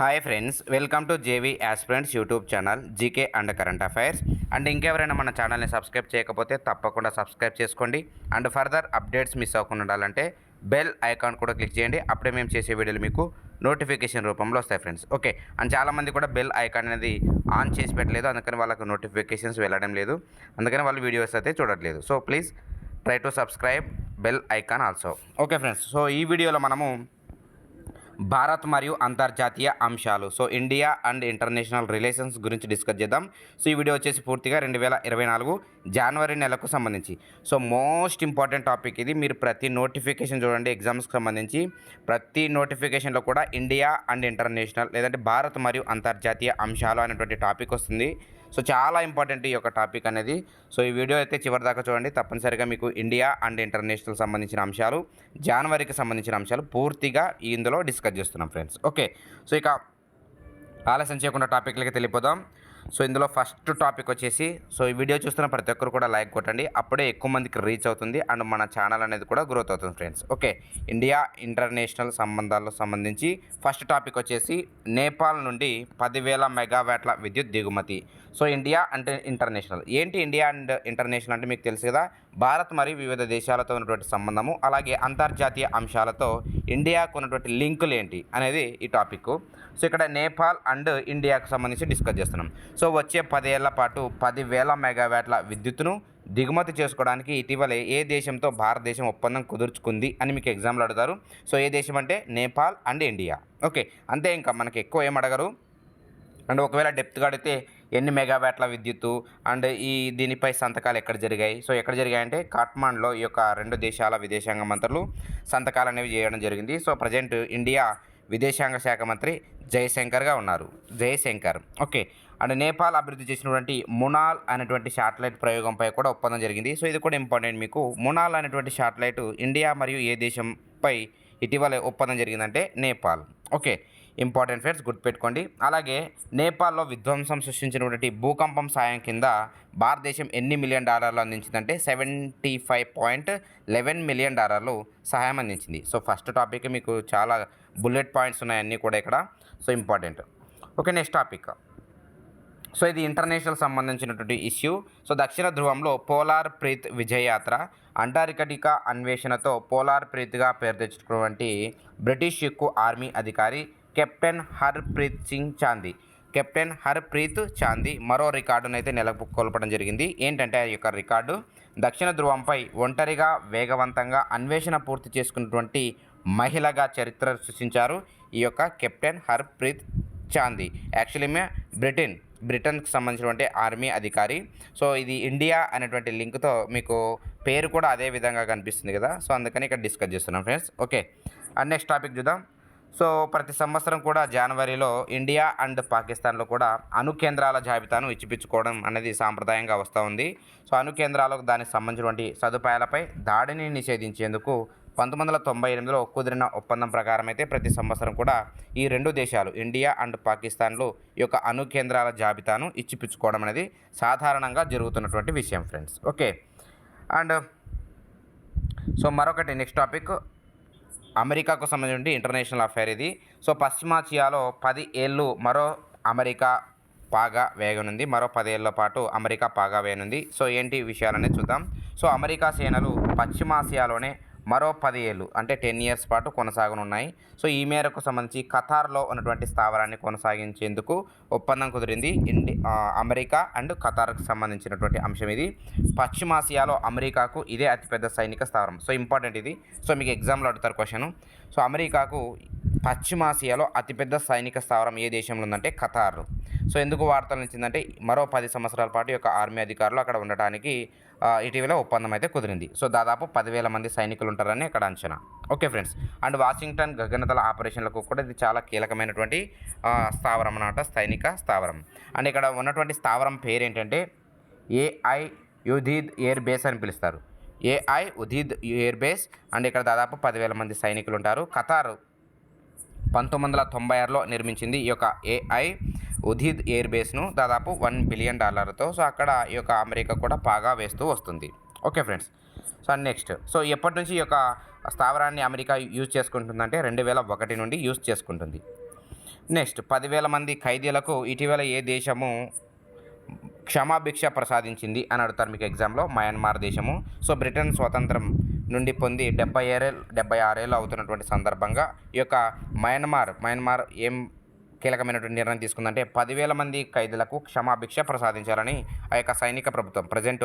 Hi friends welcome to JV aspirants YouTube channel GK and current affairs and ఇంకెవరైనా మన ఛానల్ని subscribe చేయకపోతే తప్పకుండా సబ్స్క్రైబ్ చేసుకోండి. అండ్ ఫర్దర్ అప్డేట్స్ మిస్ అవ్వకుండా ఉండాలంటే బెల్ ఐకాన్ కూడా క్లిక్ చేయండి. అప్పుడే మేము చేసే వీడియోలు మీకు నోటిఫికేషన్ రూపంలో వస్తాయి ఫ్రెండ్స్ ఓకే అండ్ చాలామంది కూడా బెల్ ఐకాన్ అనేది ఆన్ చేసి పెట్టలేదు. అందుకని వాళ్ళకు నోటిఫికేషన్స్ వెళ్ళడం లేదు. అందుకని వాళ్ళు వీడియోస్ అయితే చూడట్లేదు. So please try to subscribe bell icon also okay friends so ఈ వీడియోలో మనము భారత్ మరియు అంతర్జాతీయ అంశాలు. So India and international relations గురించి డిస్కస్ చేద్దాం. సో ఈ వీడియో వచ్చేసి పూర్తిగా రెండు వేల ఇరవై నాలుగు జనవరి నెలకు సంబంధించి. సో మోస్ట్ ఇంపార్టెంట్ టాపిక్ ఇది. మీరు ప్రతి నోటిఫికేషన్ చూడండి ఎగ్జామ్స్కి సంబంధించి. ప్రతి నోటిఫికేషన్లో కూడా ఇండియా అండ్ ఇంటర్నేషనల్ లేదంటే భారత్ మరియు అంతర్జాతీయ అంశాలు అనేటువంటి టాపిక్ వస్తుంది. సో చాలా ఇంపార్టెంట్ ఈ యొక్క టాపిక్ అనేది. సో ఈ వీడియో అయితే చివరి దాకా చూడండి. తప్పనిసరిగా మీకు ఇండియా అండ్ ఇంటర్నేషనల్ సంబంధించిన అంశాలు జనవరికి సంబంధించిన అంశాలు పూర్తిగా ఇందులో డిస్కస్ చేస్తున్నాం ఫ్రెండ్స్. ఓకే. సో ఇక ఆలస్యం చేయకుండా టాపిక్లకి తెలిపోదాం సో ఇందులో ఫస్ట్ టాపిక్ వచ్చేసి సో ఈ వీడియో చూస్తున్న ప్రతి ఒక్కరు కూడా లైక్ కొట్టండి. అప్పుడే ఎక్కువ మందికి రీచ్ అవుతుంది అండ్ మన ఛానల్ అనేది కూడా గ్రోత్ అవుతుంది ఫ్రెండ్స్. ఓకే ఇండియా ఇంటర్నేషనల్ సంబంధాలకు సంబంధించి ఫస్ట్ టాపిక్ వచ్చేసి నేపాల్ నుండి పదివేల మెగావాట్ల విద్యుత్ దిగుమతి. సో ఇండియా అంటే ఇంటర్నేషనల్. ఏంటి ఇండియా అండ్ ఇంటర్నేషనల్ అంటే మీకు తెలుసు కదా భారత్ మరియు వివిధ దేశాలతో ఉన్నటువంటి సంబంధము అలాగే అంతర్జాతీయ అంశాలతో ఇండియాకు ఉన్నటువంటి లింకులు ఏంటి అనేది ఈ టాపిక్. సో ఇక్కడ నేపాల్ అండ్ ఇండియాకు సంబంధించి డిస్కస్ చేస్తున్నాం. సో వచ్చే పదేళ్ళ పాటు పదివేల మెగావాట్ల విద్యుత్తును దిగుమతి చేసుకోవడానికి ఇటీవలే ఏ దేశంతో భారతదేశం ఒప్పందం కుదుర్చుకుంది అని మీకు ఎగ్జామ్లు అడుగుతారు. సో ఏ దేశం అంటే నేపాల్ అండ్ ఇండియా. ఓకే అంతే ఇంకా మనకి ఎక్కువ ఏం అడగరు. అండ్ ఒకవేళ డెప్త్గా అడిగితే ఎన్ని మెగావాట్ల విద్యుత్తు అండ్ ఈ దీనిపై సంతకాలు ఎక్కడ జరిగాయి? సో ఎక్కడ జరిగాయంటే కాట్మాండ్లో ఈ యొక్క రెండు దేశాల విదేశాంగ మంత్రులు సంతకాలు అనేవి చేయడం జరిగింది. సో ప్రజెంట్ ఇండియా విదేశాంగ శాఖ మంత్రి జయశంకర్గా ఉన్నారు. జయశంకర్. ఓకే. అండ్ నేపాల్ అభివృద్ధి చేసినటువంటి మునాల్ అనేటువంటి శాటిలైట్ ప్రయోగంపై కూడా ఒప్పందం జరిగింది. సో ఇది కూడా ఇంపార్టెంట్ మీకు. మునాల్ అనేటువంటి శాటిలైట్ ఇండియా మరియు ఏ దేశంపై ఇటీవల ఒప్పందం జరిగిందంటే నేపాల్. ఓకే. ఇంపార్టెంట్ ఫ్రెండ్స్ గుర్తుపెట్టుకోండి. అలాగే నేపాల్లో విధ్వంసం సృష్టించినటువంటి భూకంపం సాయం కింద భారతదేశం ఎన్ని మిలియన్ డాలర్లు అందించిందంటే seventy five point eleven million డాలర్లు సహాయం అందించింది. సో ఫస్ట్ టాపిక్ మీకు చాలా బుల్లెట్ పాయింట్స్ ఉన్నాయి అన్నీ కూడా ఇక్కడ. So important. Okay next topic. So ఇది ఇంటర్నేషనల్ సంబంధించినటువంటి ఇష్యూ. సో దక్షిణ ధ్రువంలో పోలార్ ప్రీత్ విజయయాత్ర అంటార్కిటికా అన్వేషణతో పోలార్ ప్రీత్గా పేరు తెచ్చుకున్నటువంటి బ్రిటిష్ ఎక్కువ ఆర్మీ అధికారి కెప్టెన్ హర్ప్రీత్ సింగ్ చాందీ. కెప్టెన్ హర్ప్రీత్ చాందీ మరో రికార్డును అయితే నెలకొల్పడం జరిగింది. ఏంటంటే ఆ యొక్క రికార్డు దక్షిణ ధృవంపై ఒంటరిగా వేగవంతంగా అన్వేషణ పూర్తి చేసుకున్నటువంటి మహిళగా చరిత్ర సృష్టించారు ఈ యొక్క కెప్టెన్ హర్ప్రీత్ చాందీ. యాక్చువల్లీ మే బ్రిటన్ బ్రిటన్కి సంబంధించినటువంటి ఆర్మీ అధికారి. సో ఇది ఇండియా అనేటువంటి లింక్తో మీకు పేరు కూడా అదే విధంగా కనిపిస్తుంది కదా. సో అందుకని ఇక్కడ డిస్కస్ చేస్తున్నాం friends. Okay. And next topic చూద్దాం. సో ప్రతి సంవత్సరం కూడా జనవరిలో ఇండియా అండ్ పాకిస్తాన్లో కూడా అణు కేంద్రాల జాబితాను ఇచ్చిపించుకోవడం అనేది సాంప్రదాయంగా వస్తూ ఉంది. సో అణు కేంద్రాలకు దానికి సంబంధించినటువంటి సదుపాయాలపై దాడిని నిషేధించేందుకు పంతొమ్మిది వందల తొంభై ఎనిమిదిలో కుదిరిన ఒప్పందం ప్రకారం అయితే ప్రతి సంవత్సరం కూడా ఈ రెండు దేశాలు ఇండియా అండ్ పాకిస్తాన్లు ఈ యొక్క అణు కేంద్రాల జాబితాను ఇచ్చిపుచ్చుకోవడం అనేది సాధారణంగా జరుగుతున్నటువంటి విషయం ఫ్రెండ్స్. ఓకే. అండ్ సో మరొకటి నెక్స్ట్ టాపిక్. అమెరికాకు సంబంధించి ఇంటర్నేషనల్ అఫైర్ ఇది. సో పశ్చిమాసియాలో పది ఏళ్ళు మరో అమెరికా పాగా వేయనుంది. మరో పదేళ్ళ పాటు అమెరికా పాగా వేయనుంది. సో ఏంటి విషయాలనే చూద్దాం. సో అమెరికా సేనలు పశ్చిమాసియాలోనే మరో పది ఏళ్ళు అంటే టెన్ ఇయర్స్ పాటు కొనసాగనున్నాయి. సో ఈ మేరకు సంబంధించి ఖతార్లో ఉన్నటువంటి స్థావరాన్ని కొనసాగించేందుకు ఒప్పందం కుదిరింది. ఇండి అమెరికా అండ్ ఖతార్కు సంబంధించినటువంటి అంశం ఇది. పశ్చిమాసియాలో అమెరికాకు ఇదే అతిపెద్ద సైనిక స్థావరం. సో ఇంపార్టెంట్ ఇది. సో మీకు ఎగ్జామ్లో అడుగుతారు క్వశ్చన్. సో అమెరికాకు పశ్చిమాసియాలో అతిపెద్ద సైనిక స్థావరం ఏ దేశంలో ఉందంటే ఖతార్. సో ఎందుకు వార్తలు ఇచ్చిందంటే మరో పది సంవత్సరాల పాటు యొక్క ఆర్మీ అధికారులు అక్కడ ఉండటానికి ఇటీవల ఒప్పందం అయితే కుదిరింది. సో దాదాపు పదివేల మంది సైనికులు ఉంటారని అక్కడ అంచనా. ఓకే ఫ్రెండ్స్ అండ్ వాషింగ్టన్ గగనతల ఆపరేషన్లకు కూడా ఇది చాలా కీలకమైనటువంటి స్థావరం అన్నమాట సైనిక స్థావరం. అండ్ ఇక్కడ ఉన్నటువంటి స్థావరం పేరు ఏంటంటే ఏఐ యుధీద్ ఎయిర్ బేస్ అని పిలుస్తారు. Al Udeid air base and ఇక్కడ దాదాపు పదివేల మంది సైనికులు ఉంటారు ఖతార్ పంతొమ్మిది వందల తొంభై ఆరులో నిర్మించింది ఈ యొక్క ఏఐ ఉదీద్ ఎయిర్ బేస్ను దాదాపు వన్ బిలియన్ డాలర్తో సో అక్కడ ఈ యొక్క అమెరికా కూడా పాగా వేస్తూ వస్తుంది. Okay friends. So next. So ఎప్పటి నుంచి ఈ యొక్క స్థావరాన్ని అమెరికా యూజ్ చేసుకుంటుందంటే రెండు వేల ఒకటి నుండి యూజ్ చేసుకుంటుంది. నెక్స్ట్. పదివేల మంది ఖైదీలకు ఇటీవల ఏ దేశము క్షమాభిక్ష ప్రసాదించింది అని అడుగుతారు మీకు ఎగ్జామ్లో? మయన్మార్ దేశము. సో బ్రిటన్ స్వాతంత్రం నుండి పొంది డెబ్బై ఏరేళ్ళు డెబ్బై ఆరేళ్ళు అవుతున్నటువంటి సందర్భంగా ఈ యొక్క మయన్మార్ మయన్మార్ ఏం కీలకమైనటువంటి నిర్ణయం తీసుకుందంటే పదివేల మంది ఖైదీలకు క్షమాభిక్ష ప్రసాదించాలని ఆ యొక్క సైనిక ప్రభుత్వం ప్రజెంట్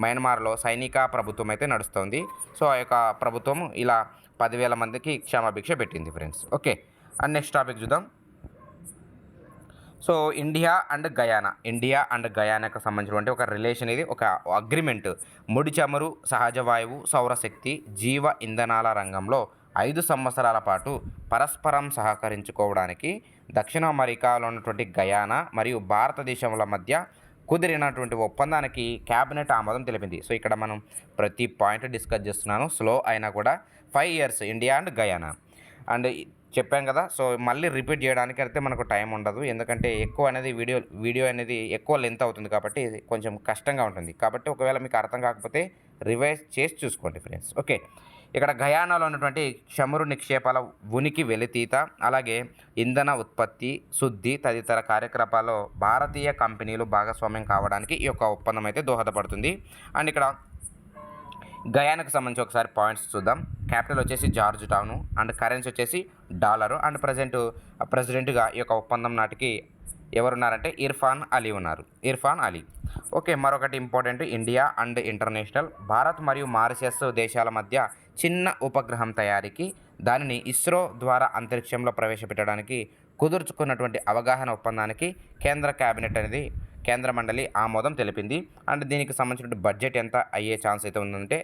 మయన్మార్లో సైనిక ప్రభుత్వం అయితే నడుస్తుంది. సో ఆ యొక్క ప్రభుత్వం ఇలా పదివేల మందికి క్షమాభిక్ష పెట్టింది friends. Okay. And next topic చూద్దాం. So India and Guyana. India and గయానాకు సంబంధించినటువంటి ఒక రిలేషన్ ఇది ఒక అగ్రిమెంట్ ముడి చమురు సహజ వాయువు సౌరశక్తి జీవ ఇంధనాల రంగంలో ఐదు సంవత్సరాల పాటు పరస్పరం సహకరించుకోవడానికి దక్షిణ అమెరికాలో ఉన్నటువంటి గయానా మరియు భారతదేశంల మధ్య కుదిరినటువంటి ఒప్పందానికి క్యాబినెట్ ఆమోదం తెలిపింది. సో ఇక్కడ మనం ప్రతి పాయింట్ డిస్కస్ చేస్తున్నాను. స్లో అయినా కూడా five years India and Guyana and చెప్పాం కదా. సో మళ్ళీ రిపీట్ చేయడానికి అయితే మనకు టైం ఉండదు. ఎందుకంటే ఎక్కువ అనేది వీడియో వీడియో అనేది ఎక్కువ లెంత్ అవుతుంది కాబట్టి కొంచెం కష్టంగా ఉంటుంది. కాబట్టి ఒకవేళ మీకు అర్థం కాకపోతే రివైజ్ చేసి చూసుకోండి ఫ్రెండ్స్. ఓకే. ఇక్కడ గయానాలో ఉన్నటువంటి చమురు నిక్షేపాల ఉనికి వెలితీత అలాగే ఇంధన ఉత్పత్తి శుద్ధి తదితర కార్యకలాపాల్లో భారతీయ కంపెనీలు భాగస్వామ్యం కావడానికి ఈ యొక్క ఒప్పందం అయితే దోహదపడుతుంది. అండ్ ఇక్కడ గయానాకు సంబంధించి ఒకసారి పాయింట్స్ చూద్దాం. క్యాపిటల్ వచ్చేసి జార్జ్ టౌన్ అండ్ కరెన్సీ వచ్చేసి డాలరు. అండ్ ప్రజెంట్ ప్రెసిడెంట్గా ఈ యొక్క ఒప్పందం నాటికి ఎవరున్నారంటే ఇర్ఫాన్ అలీ ఉన్నారు. Irfan Ali. ఓకే మరొకటి important India and international Bharat మరియు మారిషస్ దేశాల మధ్య చిన్న ఉపగ్రహం తయారీకి దానిని ఇస్రో ద్వారా అంతరిక్షంలో ప్రవేశపెట్టడానికి కుదుర్చుకున్నటువంటి అవగాహన ఒప్పందానికి కేంద్ర క్యాబినెట్ అనేది కేంద్ర మండలి ఆమోదం తెలిపింది. అండ్ దీనికి సంబంధించిన బడ్జెట్ ఎంత అయ్యే ఛాన్స్ అయితే ఉందంటే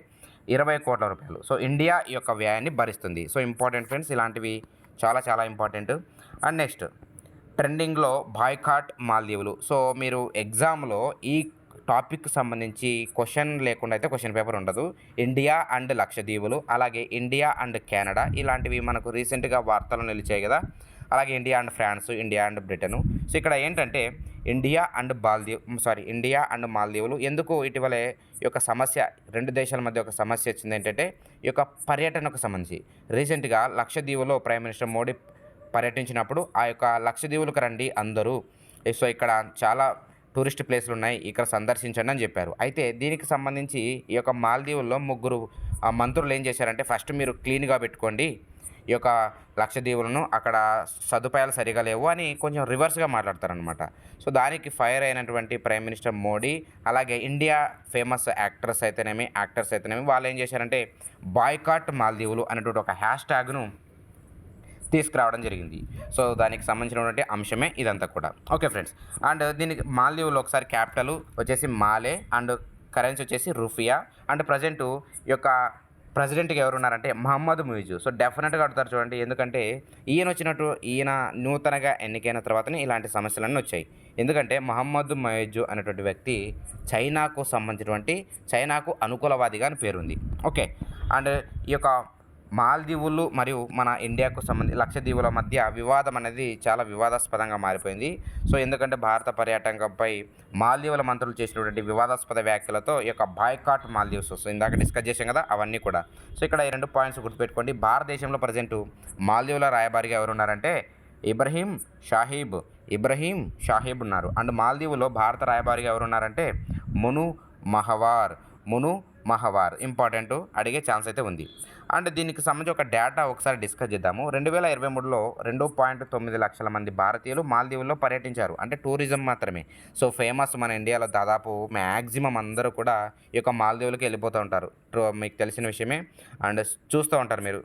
ఇరవై కోట్ల రూపాయలు. సో ఇండియా ఈ యొక్క వ్యయాన్ని భరిస్తుంది. సో ఇంపార్టెంట్ ఫ్రెండ్స్ ఇలాంటివి చాలా చాలా ఇంపార్టెంట్. అండ్ నెక్స్ట్ ట్రెండింగ్లో బాయ్కాట్ మాల్దీవులు. సో మీరు ఎగ్జామ్లో ఈ టాపిక్ సంబంధించి క్వశ్చన్ లేకుండా అయితే క్వశ్చన్ పేపర్ ఉండదు. ఇండియా అండ్ లక్షద్వీపులు అలాగే ఇండియా అండ్ కెనడా ఇలాంటివి మనకు రీసెంట్గా వార్తలు నిలిచాయి కదా. అలాగే India and France India and Britain. So ఇక్కడ ఏంటంటే India and Maldive sorry India and మాల్దీవులు ఎందుకు ఇటీవలే ఈ యొక్క సమస్య రెండు దేశాల మధ్య ఒక సమస్య వచ్చింది ఏంటంటే ఈ యొక్క పర్యటనకు సంబంధించి. రీసెంట్గా లక్షద్వీపులో ప్రైమ్ మినిస్టర్ మోడీ పర్యటించినప్పుడు ఆ యొక్క లక్షద్వీపులకు రండి అందరూ. సో ఇక్కడ చాలా టూరిస్ట్ ప్లేస్లు ఉన్నాయి ఇక్కడ సందర్శించండి అని చెప్పారు. అయితే దీనికి సంబంధించి ఈ యొక్క మాల్దీవుల్లో ముగ్గురు ఆ మంత్రులు ఏం చేశారంటే ఫస్ట్ మీరు క్లీన్గా పెట్టుకోండి ఈ యొక్క లక్షద్వీపులను అక్కడ సదుపాయాలు సరిగా లేవు అని కొంచెం రివర్స్గా మాట్లాడతారనమాట సో దానికి ఫైర్ అయినటువంటి ప్రైమ్ మినిస్టర్ మోడీ అలాగే ఇండియా ఫేమస్ యాక్టర్స్ అయితేనేమి యాక్టర్స్ అయితేనేమి వాళ్ళు ఏం చేశారంటే బాయ్కాట్ మాల్దీవులు అనేటువంటి ఒక హ్యాష్ ట్యాగ్ను తీసుకురావడం జరిగింది. సో దానికి సంబంధించినటువంటి అంశమే ఇదంతా కూడా. Okay friends. అండ్ దీనికి మాల్దీవులు ఒకసారి క్యాపిటల్ వచ్చేసి మాలే అండ్ కరెన్సీ వచ్చేసి రూఫియా అండ్ ప్రజెంట్ ఈ యొక్క ప్రెసిడెంట్గా ఎవరు ఉన్నారంటే మహమ్మద్ ముయిజు. సో డెఫినెట్గా అడుగుతారు చూడండి. ఎందుకంటే ఈయన వచ్చినట్టు ఈయన నూతనగా ఎన్నికైన తర్వాతనే ఇలాంటి సమస్యలన్నీ వచ్చాయి. ఎందుకంటే మహమ్మద్ ముయిజు అనేటువంటి వ్యక్తి చైనాకు సంబంధించినటువంటి చైనాకు అనుకూలవాదిగా అని పేరుంది. ఓకే. అండ్ ఈ యొక్క మాల్దీవులు మరియు మన ఇండియాకు సంబంధించి లక్షద్వీపుల మధ్య వివాదం అనేది చాలా వివాదాస్పదంగా మారిపోయింది. సో ఎందుకంటే భారత పర్యాటకంపై మాల్దీవుల మంత్రులు చేసినటువంటి వివాదాస్పద వ్యాఖ్యలతో ఈ యొక్క బాయ్కాట్ మాల్దీవ్స్ వస్తుంది. ఇందాక డిస్కస్ చేసాం కదా అవన్నీ కూడా. సో ఇక్కడ ఈ రెండు పాయింట్స్ గుర్తుపెట్టుకోండి. భారతదేశంలో ప్రజెంట్ మాల్దీవుల రాయబారిగా ఎవరున్నారంటే ఇబ్రహీం షాహీబ్ ఇబ్రహీం షాహీబ్ ఉన్నారు. అండ్ మాల్దీవులో భారత రాయబారిగా ఎవరున్నారంటే మును మహవార్ మును మహవార్ ఇంపార్టెంట్ అడిగే ఛాన్స్ అయితే ఉంది. అండ్ దీనికి సంబంధించి ఒక డేటా ఒకసారి డిస్కస్ చేద్దాము. రెండు వేల ఇరవై మూడులో రెండు పాయింట్ తొమ్మిది లక్షల మంది భారతీయులు మాల్దీవుల్లో పర్యటించారు. అంటే టూరిజం మాత్రమే. సో ఫేమస్ మన ఇండియాలో దాదాపు మ్యాక్సిమం అందరూ కూడా ఈ యొక్క మాల్దీవులకి వెళ్ళిపోతూ ఉంటారు. మీకు తెలిసిన విషయమే. అండ్ చూస్తూ ఉంటారు మీరు.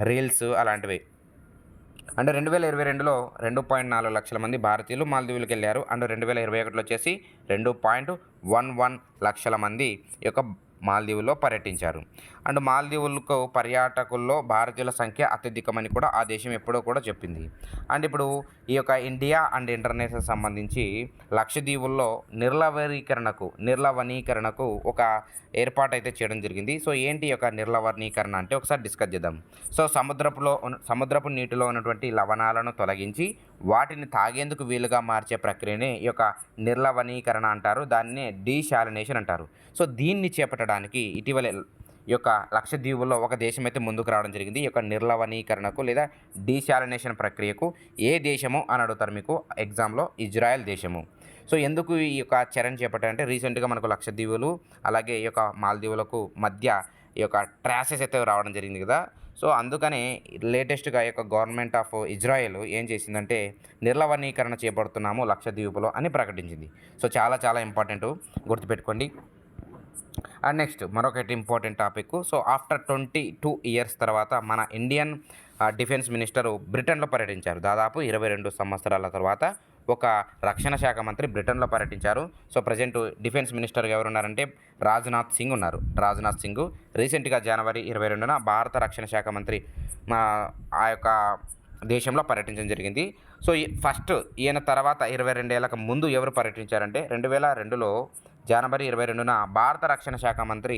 రీల్స్ అలాంటివి. అండ్ రెండు వేల ఇరవై రెండులో రెండు పాయింట్ నాలుగు లక్షల మంది భారతీయులు మాల్దీవులకు వెళ్ళారు. అండ్ రెండు వేల ఇరవై ఒకటిలో వచ్చేసి రెండు పాయింట్ వన్ వన్ లక్షల మంది యొక్క మాల్దీవుల్లో పర్యటించారు. అండ్ మాల్దీవులకు పర్యాటకుల్లో భారతీయుల సంఖ్య అత్యధికమని కూడా ఆ దేశం ఎప్పుడో కూడా చెప్పింది. అండ్ ఇప్పుడు ఈ యొక్క ఇండియా అండ్ ఇంటర్నేషనల్ సంబంధించి లక్షద్వీపుల్లో నిర్లవరీకరణకు నిర్లవణీకరణకు ఒక ఏర్పాటు అయితే చేయడం జరిగింది. సో ఏంటి యొక్క నిర్లవణీకరణ అంటే ఒకసారి డిస్కస్ చేద్దాం. సో సముద్రపులో సముద్రపు నీటిలో ఉన్నటువంటి లవణాలను తొలగించి వాటిని తాగేందుకు వీలుగా మార్చే ప్రక్రియనే ఈ యొక్క నిర్లవణీకరణ అంటారు. దాన్నే డీశాలినేషన్ అంటారు. సో దీన్ని చేపట్టడం చేపట్టడానికి ఇటీవల ఈ యొక్క లక్షద్వీపుల్లో ఒక దేశం అయితే ముందుకు రావడం జరిగింది. ఈ యొక్క నిర్లవణీకరణకు లేదా డీశాలినేషన్ ప్రక్రియకు ఏ దేశము అని అడుగుతారు మీకు? ఎగ్జామ్లో ఇజ్రాయెల్ దేశము. సో ఎందుకు ఈ యొక్క చర్యను చేపట్టారంటే రీసెంట్గా మనకు లక్షద్వీపులు అలాగే ఈ యొక్క మాల్దీవులకు మధ్య ఈ యొక్క ట్రాసెస్ అయితే రావడం జరిగింది కదా. సో అందుకనే లేటెస్ట్గా యొక్క గవర్నమెంట్ ఆఫ్ ఇజ్రాయెల్ ఏం చేసిందంటే నిర్లవణీకరణ చేపడుతున్నాము లక్షద్వీపులో అని ప్రకటించింది. సో చాలా చాలా ఇంపార్టెంట్ గుర్తుపెట్టుకోండి. నెక్స్ట్ మరొకటి important topic so after twenty two years తర్వాత మన ఇండియన్ డిఫెన్స్ మినిస్టరు బ్రిటన్లో పర్యటించారు. దాదాపు ఇరవై రెండు సంవత్సరాల తర్వాత ఒక రక్షణ శాఖ మంత్రి బ్రిటన్లో పర్యటించారు. సో ప్రజెంట్ డిఫెన్స్ మినిస్టర్ ఎవరున్నారంటే రాజ్నాథ్ సింగ్ ఉన్నారు. రాజ్నాథ్ సింగ్ రీసెంట్గా జనవరి ఇరవై రెండున భారత రక్షణ శాఖ మంత్రి మా ఆ యొక్క దేశంలో పర్యటించడం జరిగింది. సో ఈ ఫస్ట్ ఈయన తర్వాత ఇరవై రెండేళ్ళకు ముందు ఎవరు పర్యటించారంటే రెండు వేల రెండులో జనవరి ఇరవై రెండున భారత రక్షణ శాఖ మంత్రి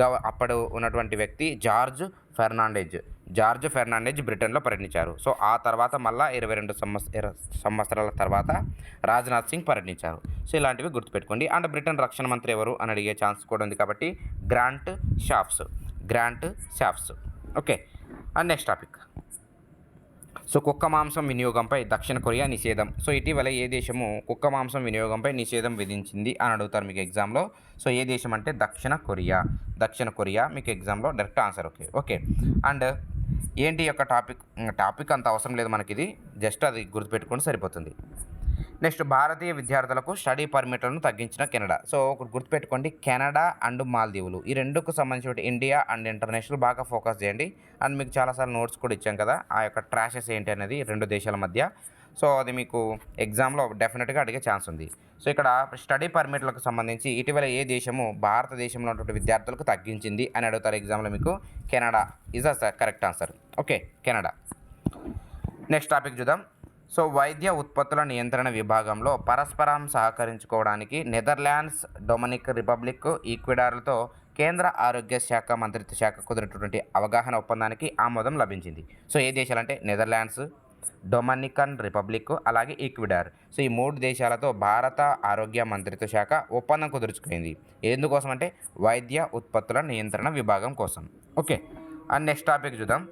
గవ అప్పుడు ఉన్నటువంటి వ్యక్తి జార్జ్ ఫెర్నాండేజ్. జార్జ్ ఫెర్నాండేజ్ బ్రిటన్లో పర్యటించారు సో ఆ తర్వాత మళ్ళా ఇరవై రెండు సంవత్సర సంవత్సరాల తర్వాత రాజ్నాథ్ సింగ్ పర్యటించారు సో ఇలాంటివి గుర్తుపెట్టుకోండి. అండ్ బ్రిటన్ రక్షణ మంత్రి ఎవరు అని అడిగే ఛాన్స్ కూడా ఉంది కాబట్టి Grant Shapps. Grant Shapps. Okay. And next topic. So కుక్క మాంసం వినియోగంపై దక్షిణ కొరియా నిషేధం. సో ఇటీవల ఏ దేశము కుక్క మాంసం వినియోగంపై నిషేధం విధించింది అని అడుగుతారు మీకు ఎగ్జామ్లో సో ఏ దేశం అంటే దక్షిణ కొరియా. దక్షిణ కొరియా మీకు ఎగ్జామ్లో direct answer okay okay and ఏంటి యొక్క టాపిక్ టాపిక్ అంత అవసరం లేదు మనకి ఇది జస్ట్ అది గుర్తుపెట్టుకుంటే సరిపోతుంది. నెక్స్ట్ భారతీయ విద్యార్థులకు స్టడీ పర్మిట్లను తగ్గించిన కెనడా. సో ఒకటి గుర్తుపెట్టుకోండి. కెనడా అండ్ మాల్దీవులు. ఈ రెండుకు సంబంధించిన ఇండియా అండ్ ఇంటర్నేషనల్ బాగా ఫోకస్ చేయండి. అండ్ మీకు చాలాసార్లు నోట్స్ కూడా ఇచ్చాం కదా ఆ యొక్క ట్రాషెస్ ఏంటి అనేది రెండు దేశాల మధ్య. సో అది మీకు ఎగ్జామ్లో డెఫినెట్గా అడిగే ఛాన్స్ ఉంది. సో ఇక్కడ స్టడీ పర్మిట్లకు సంబంధించి ఇటీవల ఏ దేశము భారతదేశంలో ఉన్నటువంటి విద్యార్థులకు తగ్గించింది అని అడుగుతారు ఎగ్జామ్లో మీకు? Canada. Is a correct answer. Okay Canada. Next topic చూద్దాం. సో వైద్య ఉత్పత్తుల నియంత్రణ విభాగంలో పరస్పరం సహకరించుకోవడానికి నెదర్లాండ్స్ డొమినిక్ రిపబ్లిక్ ఈక్విడార్లతో కేంద్ర ఆరోగ్య శాఖ మంత్రిత్వ శాఖ కుదిరినటువంటి అవగాహన ఒప్పందానికి ఆమోదం లభించింది. సో ఏ దేశాలంటే నెదర్లాండ్స్ డొమినికన్ రిపబ్లిక్ అలాగే ఈక్విడార్. సో ఈ మూడు దేశాలతో భారత ఆరోగ్య మంత్రిత్వ శాఖ ఒప్పందం కుదుర్చుకుంది. ఎందుకోసం అంటే వైద్య ఉత్పత్తుల నియంత్రణ విభాగం కోసం. ఓకే. అండ్ నెక్స్ట్ టాపిక్ చూద్దాం.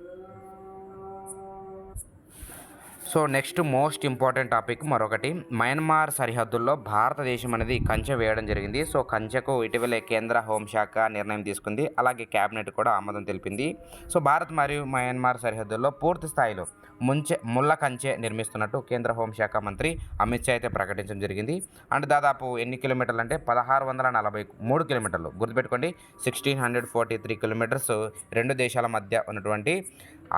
So next most important topic మరొకటి. మయన్మార్ సరిహద్దుల్లో భారతదేశం అనేది కంచె వేయడం జరిగింది. సో కంచెకు ఇటీవలే కేంద్ర హోంశాఖ నిర్ణయం తీసుకుంది. అలాగే కేబినెట్ కూడా ఆమోదం తెలిపింది. సో భారత్ మరియు మయన్మార్ సరిహద్దుల్లో పూర్తి స్థాయిలో ముంచె ముళ్ళ కంచె నిర్మిస్తున్నట్టు కేంద్ర హోంశాఖ మంత్రి అమిత్ షా అయితే ప్రకటించడం జరిగింది. అండ్ దాదాపు ఎన్ని కిలోమీటర్లు అంటే పదహారు వందల నలభై మూడు కిలోమీటర్లు. గుర్తుపెట్టుకోండి sixteen hundred forty three kilometres రెండు దేశాల మధ్య ఉన్నటువంటి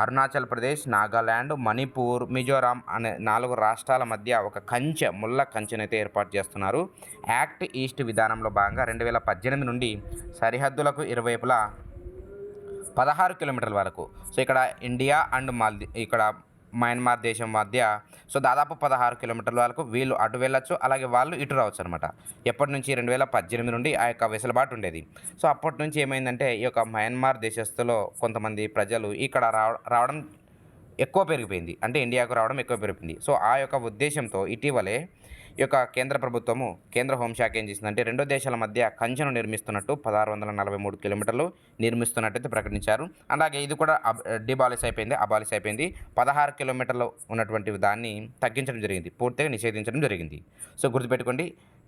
అరుణాచల్ ప్రదేశ్ నాగాల్యాండ్ మణిపూర్ మిజోరాం అనే నాలుగు రాష్ట్రాల మధ్య ఒక కంచె ముళ్ళ కంచెనైతే ఏర్పాటు చేస్తున్నారు. యాక్ట్ ఈస్ట్ విధానంలో భాగంగా రెండు వేల పద్దెనిమిది నుండి సరిహద్దులకు ఇరువైపులా పదహారు కిలోమీటర్ల వరకు. సో ఇక్కడ ఇండియా అండ్ మాల్దీ ఇక్కడ మయన్మార్ దేశం మధ్య సో దాదాపు పదహారు కిలోమీటర్ల వరకు వీళ్ళు అటు వెళ్ళొచ్చు అలాగే వాళ్ళు ఇటు రావచ్చు అనమాట ఎప్పటి నుంచి రెండు వేల పద్దెనిమిది నుండి ఆ యొక్క వెసులుబాటు ఉండేది. సో అప్పటి నుంచి ఏమైందంటే ఈ యొక్క మయన్మార్ దేశస్తులో కొంతమంది ప్రజలు ఇక్కడ రావ రావడం ఎక్కువ పెరిగిపోయింది. అంటే ఇండియాకు రావడం ఎక్కువ పెరిగిపోయింది. సో ఆ యొక్క ఉద్దేశంతో ఇటీవలే ఈ యొక్క కేంద్ర ప్రభుత్వము కేంద్ర హోంశాఖ ఏం చేసిందంటే రెండు దేశాల మధ్య కంచెను నిర్మిస్తున్నట్టు పదహారు వందల నలభై మూడు కిలోమీటర్లు నిర్మిస్తున్నట్టయితే ప్రకటించారు. అలాగే ఇది కూడా డిబాలిస్ అయిపోయింది అబాలిస్ అయిపోయింది. పదహారు కిలోమీటర్లు ఉన్నటువంటి దాన్ని తగ్గించడం జరిగింది పూర్తిగా నిషేధించడం జరిగింది. సో గుర్తుపెట్టుకోండి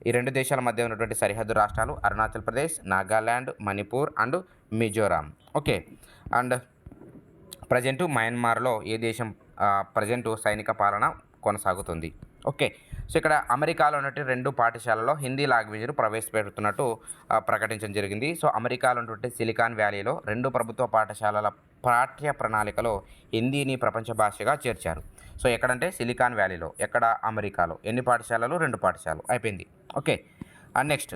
ఈ రెండు దేశాల మధ్య ఉన్నటువంటి సరిహద్దు రాష్ట్రాలు Arunachal Pradesh Nagaland Manipur and Mizoram. Okay and present మయన్మార్లో ఏ దేశం ప్రజెంటు సైనిక పాలన కొనసాగుతుంది? ఓకే సో ఇక్కడ అమెరికాలో ఉన్నటువంటి రెండు పాఠశాలలో హిందీ లాంగ్వేజ్ను ప్రవేశపెడుతున్నట్టు ప్రకటించడం జరిగింది. సో అమెరికాలో ఉన్నటువంటి సిలికాన్ వ్యాలీలో రెండు ప్రభుత్వ పాఠశాలల పాఠ్య ప్రణాళికలో హిందీని ప్రపంచ భాషగా చేర్చారు. సో ఎక్కడంటే సిలికాన్ వ్యాలీలో. ఎక్కడ? అమెరికాలో. ఎన్ని పాఠశాలలు? రెండు పాఠశాలలు. అయిపోయింది. ఓకే. And next.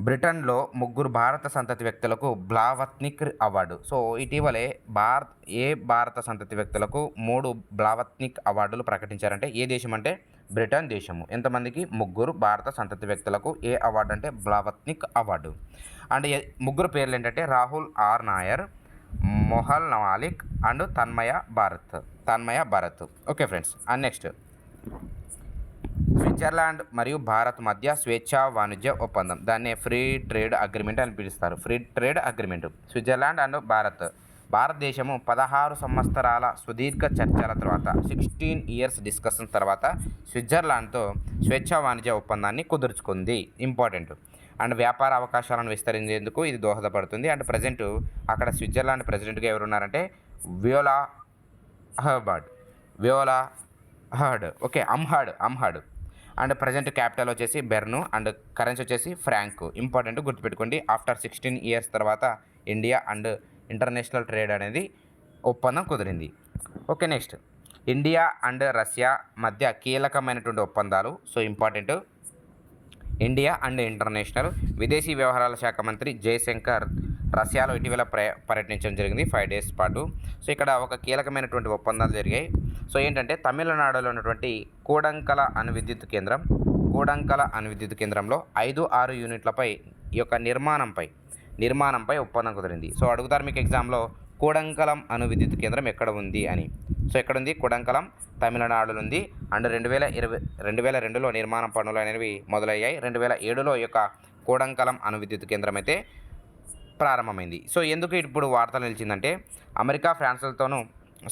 బ్రిటన్లో ముగ్గురు భారత సంతతి వ్యక్తులకు బ్లావత్నిక్ అవార్డు. సో ఇటీవలే భారత్ ఏ భారత సంతతి వ్యక్తులకు మూడు బ్లావత్నిక్ అవార్డులు ప్రకటించారంటే ఏ దేశం అంటే బ్రిటన్ దేశము. ఎంతమందికి? ముగ్గురు భారత సంతతి వ్యక్తులకు ఏ అవార్డు అంటే బ్లావత్నిక్ అవార్డు. అండ్ ముగ్గురు పేర్లు ఏంటంటే Rahul R Nair Mohal Malik and Tanmaya Bharat Tanmaya Bharat. Okay friends and next. Switzerland మరియు భారత్ మధ్య స్వేచ్ఛా వాణిజ్య ఒప్పందం. దాన్ని ఫ్రీ ట్రేడ్ అగ్రిమెంట్ అని పిలుస్తారు. Free trade agreement. Switzerland and Bharat. భారతదేశము పదహారు సంవత్సరాల సుదీర్ఘ చర్చల తర్వాత సిక్స్టీన్ ఇయర్స్ డిస్కషన్ తర్వాత స్విట్జర్లాండ్తో స్వేచ్ఛా వాణిజ్య ఒప్పందాన్ని కుదుర్చుకుంది. ఇంపార్టెంట్. అండ్ వ్యాపార అవకాశాలను విస్తరించేందుకు ఇది దోహదపడుతుంది. అండ్ ప్రజెంట్ అక్కడ స్విట్జర్లాండ్ ప్రెసిడెంట్గా ఎవరున్నారంటే Viola Amherd Viola Amherd okay Amherd Amherd and present capital వచ్చేసి బెర్ను అండ్ కరెన్సీ వచ్చేసి ఫ్రాంక్. ఇంపార్టెంట్ గుర్తుపెట్టుకోండి. ఆఫ్టర్ సిక్స్టీన్ ఇయర్స్ తర్వాత ఇండియా అండ్ ఇంటర్నేషనల్ ట్రేడ్ అనేది ఒప్పందం కుదిరింది. Okay next. India and Russia మధ్య కీలకమైనటువంటి ఒప్పందాలు. So important. India and international విదేశీ వ్యవహారాల శాఖ మంత్రి జయశంకర్ రష్యాలో ఇటీవల ప్ర పర్యటించడం జరిగింది ఫైవ్ డేస్ పాటు. సో ఇక్కడ ఒక కీలకమైనటువంటి ఒప్పందాలు జరిగాయి. సో ఏంటంటే తమిళనాడులో ఉన్నటువంటి కూడంకల అణు విద్యుత్ కేంద్రం కూడంకల అణువిద్యుత్ కేంద్రంలో ఐదు ఆరు యూనిట్లపై ఈ యొక్క నిర్మాణంపై నిర్మాణంపై ఒప్పందం కుదిరింది. సో అడుగుతారు మీకు ఎగ్జామ్లో కూడంకలం అణు విద్యుత్ కేంద్రం ఎక్కడ ఉంది అని. సో ఎక్కడ ఉంది? కూడంకలం తమిళనాడులో ఉంది. అండ్ రెండు వేల ఇరవై రెండు వేల రెండులో నిర్మాణ పనులు అనేవి మొదలయ్యాయి. రెండు వేల ఏడులో యొక్క కూడంకలం అణు విద్యుత్ కేంద్రం అయితే ప్రారంభమైంది. సో ఎందుకు ఇప్పుడు వార్తలు నిలిచిందంటే అమెరికా ఫ్రాన్స్లతోనూ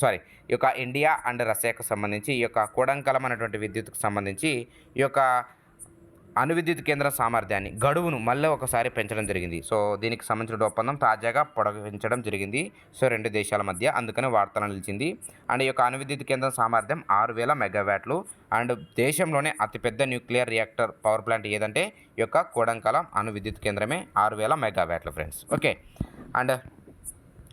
సారీ ఈ యొక్క ఇండియా అండ్ రష్యాకు సంబంధించి ఈ యొక్క కూడంకలం అనేటువంటి విద్యుత్కు సంబంధించి ఈ యొక్క అణు విద్యుత్ కేంద్ర సామర్థ్యాన్ని గడువును మళ్ళీ ఒకసారి పెంచడం జరిగింది. సో దీనికి సంబంధించిన ఒప్పందం తాజాగా పొడగించడం జరిగింది. సో రెండు దేశాల మధ్య అందుకనే వార్తలు నిలిచింది. అండ్ ఈ యొక్క అణు విద్యుత్ కేంద్రం సామర్థ్యం ఆరు వేల మెగావాట్లు. అండ్ దేశంలోనే అతిపెద్ద న్యూక్లియర్ రియాక్టర్ పవర్ ప్లాంట్ ఏదంటే ఈ యొక్క కోడంకలం అణు విద్యుత్ కేంద్రమే ఆరు వేల మెగావాట్లు ఫ్రెండ్స్. ఓకే. అండ్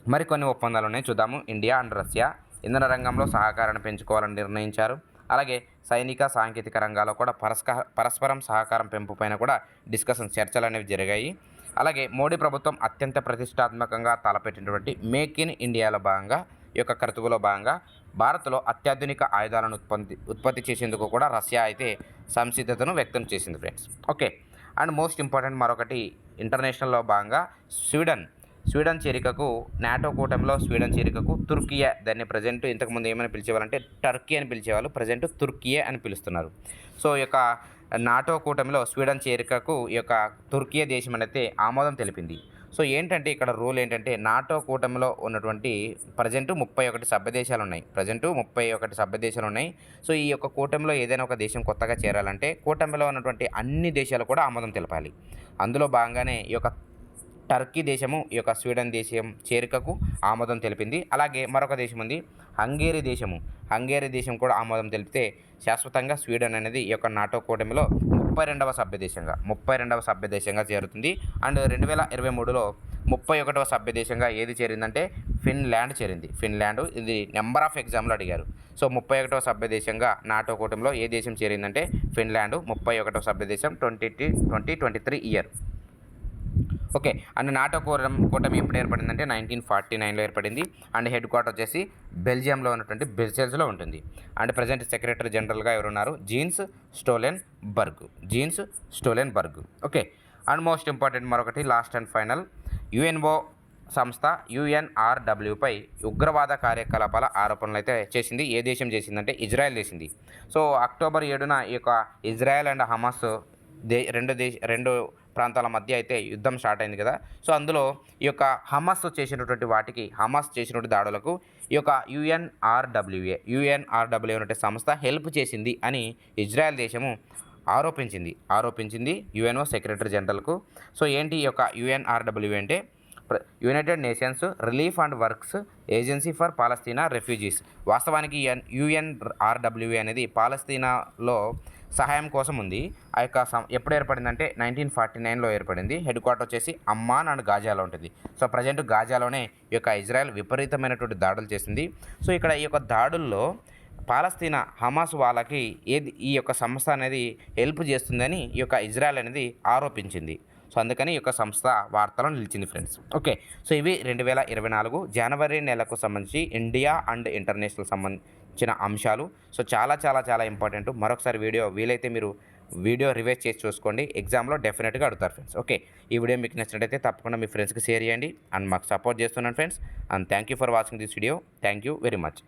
మరికొన్ని ఒప్పందాలు ఉన్నాయి. చూద్దాము. ఇండియా అండ్ రష్యా ఇంధన రంగంలో సహకారాన్ని పెంచుకోవాలని నిర్ణయించారు. అలాగే సైనిక సాంకేతిక రంగాల్లో కూడా పరస్క పరస్పరం సహకారం పెంపుపైన కూడా డిస్కషన్ చర్చలు అనేవి జరిగాయి. అలాగే మోడీ ప్రభుత్వం అత్యంత ప్రతిష్టాత్మకంగా తలపెట్టినటువంటి మేక్ ఇన్ ఇండియాలో భాగంగా ఈ యొక్క కర్తువులో భాగంగా భారత్లో అత్యాధునిక ఆయుధాలను ఉత్పత్తి ఉత్పత్తి చేసేందుకు కూడా రష్యా అయితే సంసిద్ధతను వ్యక్తం చేసింది friends. Okay. And most important మరొకటి ఇంటర్నేషనల్లో భాగంగా స్వీడన్. స్వీడన్ చేరికకు నాటో కూటమిలో స్వీడన్ చేరికకు తుర్కియా దాన్ని ప్రజెంట్ ఇంతకుముందు ఏమని పిలిచేవారంటే టర్కీ అని పిలిచేవాళ్ళు. ప్రజెంట్ తుర్కియే అని పిలుస్తున్నారు. సో ఈ యొక్క నాటో కూటమిలో స్వీడన్ చేరికకు ఈ యొక్క తుర్కియా దేశం అనేది ఆమోదం తెలిపింది. సో ఏంటంటే ఇక్కడ రూల్ ఏంటంటే నాటో కూటమిలో ఉన్నటువంటి ప్రజెంట్ ముప్పై ఒకటి సభ్య దేశాలు ఉన్నాయి. ప్రజెంట్ ముప్పై ఒకటి సభ్యదేశాలు ఉన్నాయి. సో ఈ యొక్క కూటమిలో ఏదైనా ఒక దేశం కొత్తగా చేరాలంటే కూటమిలో ఉన్నటువంటి అన్ని దేశాలు కూడా ఆమోదం తెలపాలి. అందులో భాగంగానే ఈ యొక్క టర్కీ దేశము ఈ యొక్క స్వీడన్ దేశం చేరికకు ఆమోదం తెలిపింది. అలాగే మరొక దేశం ఉంది హంగేరీ దేశము. హంగేరీ దేశం కూడా ఆమోదం తెలిపితే శాశ్వతంగా స్వీడన్ అనేది ఈ యొక్క నాటో కూటమిలో ముప్పై రెండవ సభ్యదేశంగా ముప్పై రెండవ సభ్యదేశంగా చేరుతుంది. అండ్ రెండు వేల ఇరవై మూడులో ముప్పై ఒకటవ సభ్యదేశంగా ఏది చేరిందంటే ఫిన్లాండ్ చేరింది. ఫిన్లాండ్ ఇది నెంబర్ ఆఫ్ ఎగ్జామ్లో అడిగారు. సో ముప్పై ఒకటవ సభ్యదేశంగా నాటో కూటమిలో ఏ దేశం చేరిందంటే ఫిన్లాండ్ ముప్పై ఒకటవ సభ్య దేశం twenty twenty twenty three year. Okay. And NATO కూటం కూటమి ఎప్పుడు ఏర్పడిందంటే నైన్టీన్ ఫార్టీ నైన్లో ఏర్పడింది. అండ్ హెడ్ క్వార్టర్ వచ్చేసి బెల్జియంలో ఉన్నటువంటి బ్రిసెల్స్లో ఉంటుంది. అండ్ ప్రజెంట్ సెక్రటరీ జనరల్గా ఎవరున్నారు? Jens stolen బర్గ్. Jens Stoltenberg. Okay. And most important మరొకటి లాస్ట్ అండ్ ఫైనల్. యుఎన్ఓ సంస్థ యుఎన్ఆర్డబ్ల్యూపై ఉగ్రవాద కార్యకలాపాల ఆరోపణలు అయితే చేసింది. ఏ దేశం చేసిందంటే ఇజ్రాయెల్ చేసింది. సో అక్టోబర్ ఏడున ఈ యొక్క ఇజ్రాయెల్ అండ్ హమాస్ దే రెండు దేశ రెండు ప్రాంతాల మధ్య అయితే యుద్ధం స్టార్ట్ అయింది కదా. సో అందులో ఈ యొక్క హమాస్ చేసినటువంటి వాటికి హమాస్ చేసినటువంటి దాడులకు ఈ యొక్క యుఎన్ఆర్డబ్ల్యూఏ యుఎన్ఆర్డబ్ల్యూ అనే సంస్థ హెల్ప్ చేసింది అని ఇజ్రాయెల్ దేశము ఆరోపించింది. ఆరోపించింది యుఎన్ఓ సెక్రటరీ జనరల్కు. సో ఏంటి ఈ యొక్క యుఎన్ఆర్డబ్ల్యూఏ అంటే? United Nations Relief and Works Agency for Palestine refugees. వాస్తవానికి యుఎన్ఆర్డబ్ల్యూఏ అనేది పాలస్తీనాలో సహాయం కోసం ఉంది ఆ యొక్క సం ఎప్పుడు ఏర్పడిందంటే నైన్టీన్ ఫార్టీ నైన్లో ఏర్పడింది. హెడ్ క్వార్టర్ వచ్చేసి అమ్మాన్ అండ్ గాజాలో ఉంటుంది. సో ప్రజెంట్ గాజాలోనే ఈ యొక్క ఇజ్రాయెల్ విపరీతమైనటువంటి దాడులు చేసింది. సో ఇక్కడ ఈ యొక్క దాడుల్లో పాలస్తీనా హమాస్ వాళ్ళకి ఏది ఈ యొక్క సంస్థ అనేది హెల్ప్ చేస్తుందని ఈ యొక్క ఇజ్రాయెల్ అనేది ఆరోపించింది. సో అందుకని ఈ యొక్క సంస్థ వార్తలో నిలిచింది ఫ్రెండ్స్. ఓకే. సో ఇవి రెండు వేల ఇరవై నాలుగు జనవరి నెలకు సంబంధించి ఇండియా అండ్ ఇంటర్నేషనల్ వచ్చిన అంశాలు. సో చాలా చాలా చాలా ఇంపార్టెంట్. మరొకసారి వీడియో వీలైతే మీరు వీడియో రివైజ్ చేసి చూసుకోండి. ఎగ్జామ్లో డెఫినెట్గా అడుగుతారు ఫ్రెండ్స్. ఓకే. ఈ వీడియో మీకు నచ్చినట్టయితే తప్పకుండా మీ ఫ్రెండ్స్కి షేర్ చేయండి. అండ్ మాకు సపోర్ట్ చేస్తున్నాను friends. And thank you for watching this video. Thank you very much.